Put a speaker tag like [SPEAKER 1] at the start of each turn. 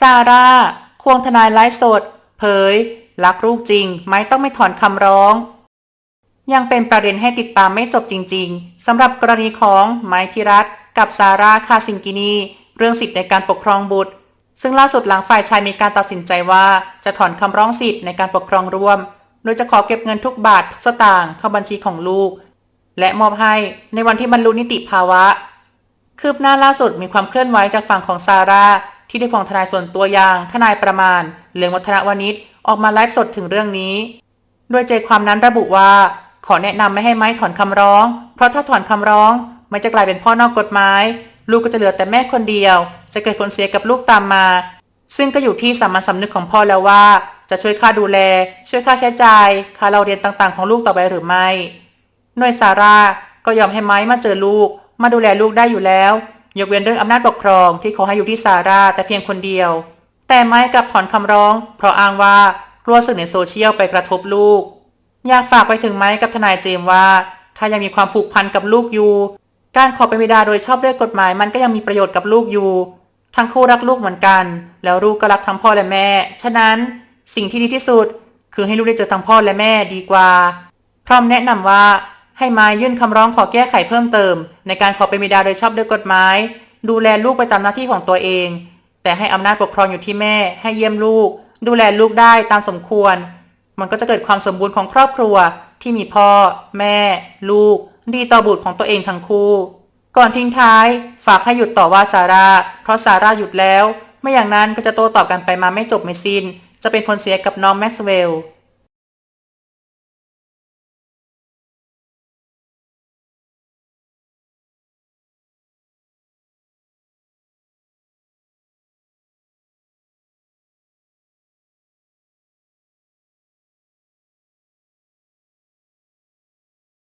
[SPEAKER 1] ซาร่า ควงทนายไลฟ์สด เผย รักลูกจริง ไม่ต้องไม่ถอนคำร้อง ยังเป็นประเด็นให้ติดตามไม่จบจริง ๆสำหรับกรณีของไมค์พิรัตกับซาร่าคาซิงกินี เรื่องสิทธิในการปกครองบุตร ซึ่งล่าสุดหลังฝ่ายชายมีการตัดสินใจว่าจะถอนคำร้องสิทธิ์ในการปกครองร่วม โดยจะขอเก็บเงินทุกบาททุกสตางค์เข้าบัญชีของลูก และมอบให้ในวันที่บรรลุนิติภาวะ คืบหน้าล่าสุดมีความเคลื่อนไหวจากฝั่งของซาร่า ที่ได้ควงทนายส่วนตัวอย่างทนายประมาณเหลืองวัฒนวณิชออกมาไลฟ์สดถึงเรื่องนี้ โดยใจความนั้นระบุว่า ขอแนะนำไม่ให้ไม้ถอนคำร้อง เพราะถ้าถอนคำร้องไม่จะกลายเป็นพ่อนอกกฎหมาย ลูกก็จะเหลือแต่แม่คนเดียว จะเกิดผลเสียกับลูกตามมา ซึ่งก็อยู่ที่สามัญสำนึกของพ่อแล้วว่า จะช่วยค่าดูแล ช่วยค่าใช้จ่ายค่าเราเรียนต่างๆ ของลูกต่อไปหรือไม่หน่วยซาร่าก็ยอมให้ไม้มาเจอลูก มาดูแลลูกได้อยู่แล้ว ยกเว้นเรื่องอำนาจปกครองที่เขาให้อยู่ที่ซาร่าแต่เพียงคนเดียว แต่ไม้กลับถอนคำร้อง เพราะอ้างว่ากลัวสื่อในโซเชียลไปกระทบลูก อยากฝากไปถึงไม้กับทนายเจมว่า ถ้ายังมีความผูกพันกับลูกอยู่ การขอเป็นบิดาโดยชอบด้วยกฎหมายมันก็ยังมีประโยชน์กับลูกอยู่ ทั้งคู่รักลูกเหมือนกัน แล้วลูกก็รักทั้งพ่อและแม่ ฉะนั้นสิ่งที่ดีที่สุด คือให้ลูกได้เจอทั้งพ่อและแม่ดีกว่า พร้อมแนะนำว่า ให้ไม้ยื่นคำร้องขอแก้ไขเพิ่มเติม ในการขอเป็นบิดาโดยชอบด้วยกฎหมาย ดูแลลูกไปตามหน้าที่ของตัวเอง แต่ให้อำนาจปกครองอยู่ที่แม่ ให้เยี่ยมลูก ดูแลลูกได้ตามสมควร มันก็จะเกิดความสมบูรณ์ของครอบครัว ที่มีพ่อ แม่ ลูก ดีต่อบุตรของตัวเองทั้งคู่ ก่อนทิ้งท้าย ฝากให้หยุดต่อว่าซาร่าเพราะซาร่าหยุดแล้ว ไม่อย่างนั้นก็จะโต้ตอบกันไปมาไม่จบไม่สิ้น จะเป็นผลเสียกับน้องแม็กซ์เวลล์